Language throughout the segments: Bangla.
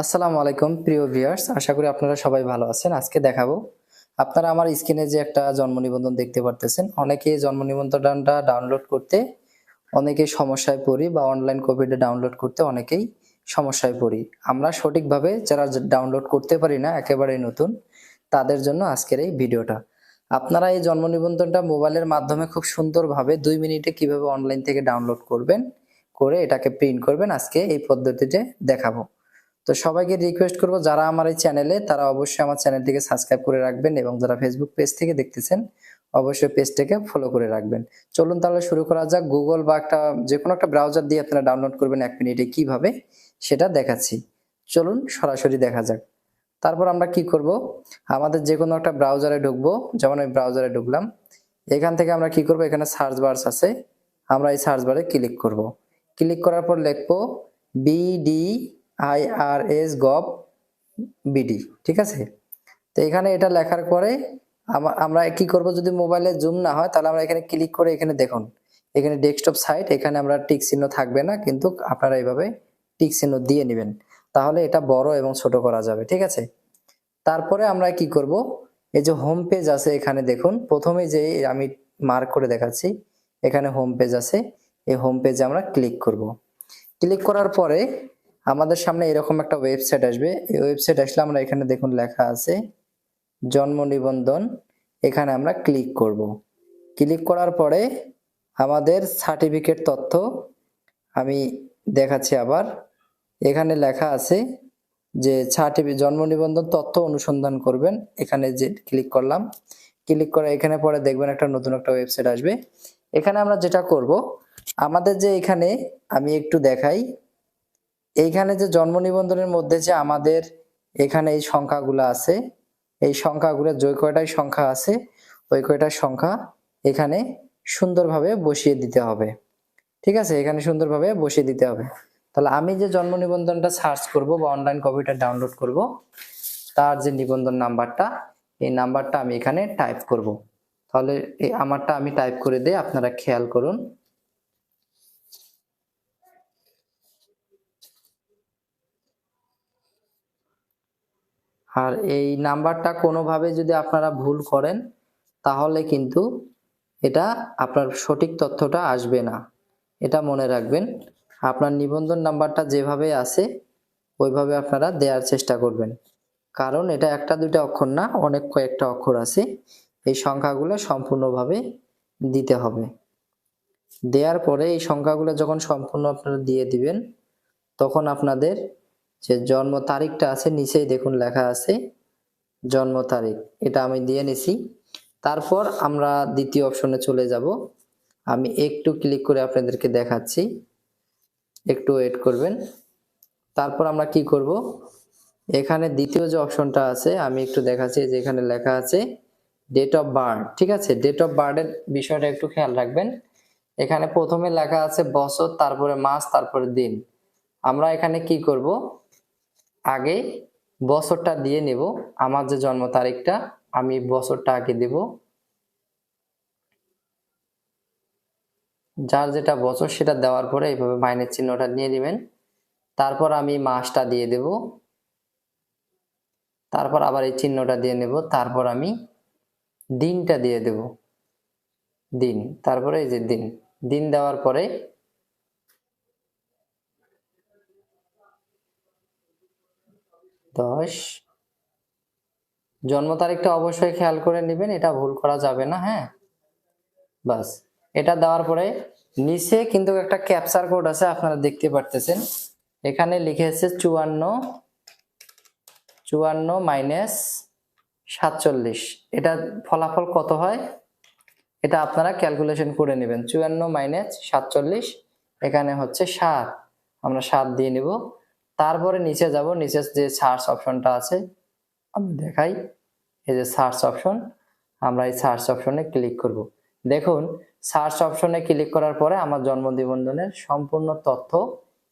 আসসালামু আলাইকুম, প্রিয় ভিউয়ার্স। আশা করি আপনারা সবাই ভালো আছেন। আজকে দেখাবো, আপনারা আমার স্ক্রিনে যে একটা জন্ম নিবন্ধন দেখতে পারতেছেন অনেকে জন্ম নিবন্ধনটা ডাউনলোড করতে অনেকেই সমস্যায় পড়ি বা অনলাইন কপিটা ডাউনলোড করতে অনেকেই সমস্যায় পড়ি। আমরা সঠিকভাবে যারা ডাউনলোড করতে পারি না, একেবারেই নতুন, তাদের জন্য আজকের এই ভিডিওটা। আপনারা এই জন্ম নিবন্ধনটা মোবাইলের মাধ্যমে খুব সুন্দরভাবে দুই মিনিটে কীভাবে অনলাইন থেকে ডাউনলোড করবেন, করে এটাকে প্রিন্ট করবেন, আজকে এই পদ্ধতিতে দেখাবো। তো সবাইকে রিকোয়েস্ট করব, যারা আমার এই চ্যানেলে তারা অবশ্যই আমার চ্যানেলটিকে সাবস্ক্রাইব করে রাখবেন এবং যারা ফেসবুক পেজ থেকে দেখতেছেন, অবশ্যই পেজটাকে ফলো করে রাখবেন। চলুন তাহলে শুরু করা যাক। গুগল বা একটা যে কোনো একটা ব্রাউজার দিয়ে আপনারা ডাউনলোড করবেন এক মিনিটে কীভাবে, সেটা দেখাচ্ছি। চলুন সরাসরি দেখা যাক। তারপর আমরা কি করব? আমাদের যে কোনো একটা ব্রাউজারে ঢুকবো। যেমন আমি ব্রাউজারে ঢুকলাম। এখান থেকে আমরা কি করব? এখানে সার্চ বার্স আছে। আমরা এই সার্চ বারে ক্লিক করব। ক্লিক করার পর লিখব বিডি আইআরএস গভ বিডি ঠিক আছে? তো এখানে এটা লেখার পরে আমা- আমরা কি করব যদি মোবাইলে জুম না হয়, তাহলে আমরা এখানে ক্লিক করে এখানে দেখুন। এখানে ডেস্কটপ সাইট এখানে আমরা টিক চিহ্ন থাকবে না, কিন্তু আপনারা এইভাবে টিক চিহ্ন দিয়ে নেবেন। তাহলে এটা বড় এবং ছোট করা যাবে, ঠিক আছে? তারপরে আমরা কি করব? এই যে হোম পেজ আছে এখানে দেখুন, প্রথমে যে আমি মার্ক করে দেখাচ্ছি, এখানে হোম পেজ আছে, এই হোম পেজে আমরা ক্লিক করব। ক্লিক করার পরে আমাদের সামনে এরকম একটা ওয়েবসাইট আসবে। এই ওয়েবসাইট আসলে আমরা এখানে দেখুন লেখা আছে, জন্ম নিবন্ধন। এখানে আমরা ক্লিক করব। ক্লিক করার পরে আমাদের সার্টিফিকেট তথ্য আমি দেখাচ্ছি আবার। এখানে লেখা আছে যে সার্টিফিকেট জন্ম নিবন্ধন তথ্য অনুসন্ধান করবেন। এখানে যে ক্লিক করলাম ক্লিক করে এখানে পরে দেখবেন একটা নতুন একটা ওয়েবসাইট আসবে। এখানে আমরা যেটা করব, আমাদের যে এখানে আমি একটু দেখাই এইখানে যে জন্ম নিবন্ধনের মধ্যে যে আমাদের এখানে এই সংখ্যাগুলো আছে, এই সংখ্যাগুলো যে কয়টাই সংখ্যা আছে, ওই কয়টার সংখ্যা এখানে সুন্দরভাবে বসিয়ে দিতে হবে। ঠিক আছে? এখানে সুন্দরভাবে বসিয়ে দিতে হবে। তাহলে আমি যে জন্ম নিবন্ধনটা সার্চ করব বা অনলাইন কপিটা ডাউনলোড করব, তার যে নিবন্ধন নাম্বারটা, এই নাম্বারটা আমি এখানে টাইপ করব। তাহলে এই আমারটা আমি টাইপ করে দিই আপনারা খেয়াল করুন। আর এই নাম্বারটা কোনোভাবে যদি আপনারা ভুল করেন, তাহলে কিন্তু এটা আপনার সঠিক তথ্যটা আসবে না। এটা মনে রাখবেন, আপনার নিবন্ধন নাম্বারটা যেভাবে আছে, ওইভাবে আপনারা দেওয়ার চেষ্টা করবেন। কারণ এটা একটা দুইটা অক্ষর না, অনেক কয়েকটা অক্ষর আছে, এই সংখ্যাগুলো সম্পূর্ণভাবে দিতে হবে। দেওয়ার পরে এই সংখ্যাগুলো যখন সম্পূর্ণ আপনারা দিয়ে দিবেন, তখন আপনাদের যে জন্ম তারিখটা আছে, নিচেই দেখুন লেখা আছে, জন্ম তারিখ। এটা আমি দিয়ে নিছি। তারপর আমরা দ্বিতীয় অপশনে চলে যাব। আমি একটু ক্লিক করে আপনাদেরকে দেখাচ্ছি। একটু ওয়েট করবেন। তারপর আমরা কি করব? এখানে দ্বিতীয় যে অপশনটা আছে, আমি একটু দেখাচ্ছি যে এখানে লেখা আছে ডেট অফ বার্থ ঠিক আছে? ডেট অফ বার্থের বিষয়টা একটু খেয়াল রাখবেন। এখানে প্রথমে লেখা আছে বছর, তারপরে মাস, তারপরে দিন। আমরা এখানে কি করব? আগে বছরটা দিয়ে নেব। আমার যে জন্ম তারিখটা, আমি বছরটা আগে দেব। যার যেটা বছর সেটা দেওয়ার পরে এইভাবে মাইনের চিহ্নটা নিয়ে নেবেন। তারপর আমি মাসটা দিয়ে দেব। তারপর আবার এই চিহ্নটা দিয়ে নেব। তারপর আমি দিনটা দিয়ে দেব। দিন, তারপরে এই যে দিন। দিন দেওয়ার পরে দশ। জন্ম তারিখটা অবশ্যই খেয়াল করে নেবেন, এটা ভুল করা যাবে না হ্যাঁ? বাস, এটা দেওয়ার পরে নিচে কিন্তু একটা ক্যাপচার কোড আছে, আপনারা দেখতে পারতেছেন। এখানে লিখেছে চুয়ান্ন চুয়ান্ন মাইনাস সাতচল্লিশ। এটা ফলাফল কত হয়? এটা আপনারা ক্যালকুলেশন করে নেবেন। চুয়ান্ন মাইনাস সাতচল্লিশ, এখানে হচ্ছে সাত। আমরা সাত দিয়ে নিব। তারপরে নিচে যাব, নিচে যে সার্চ অপশনটা আছে, আমি দেখাই। এই যে সার্চ অপশন আমরা এই সার্চ অপশনে ক্লিক করব। দেখুন সার্চ অপশনে ক্লিক করার পরে আমার জন্ম নিবন্ধনের সম্পূর্ণ তথ্য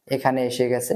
এখানে এসে গেছে।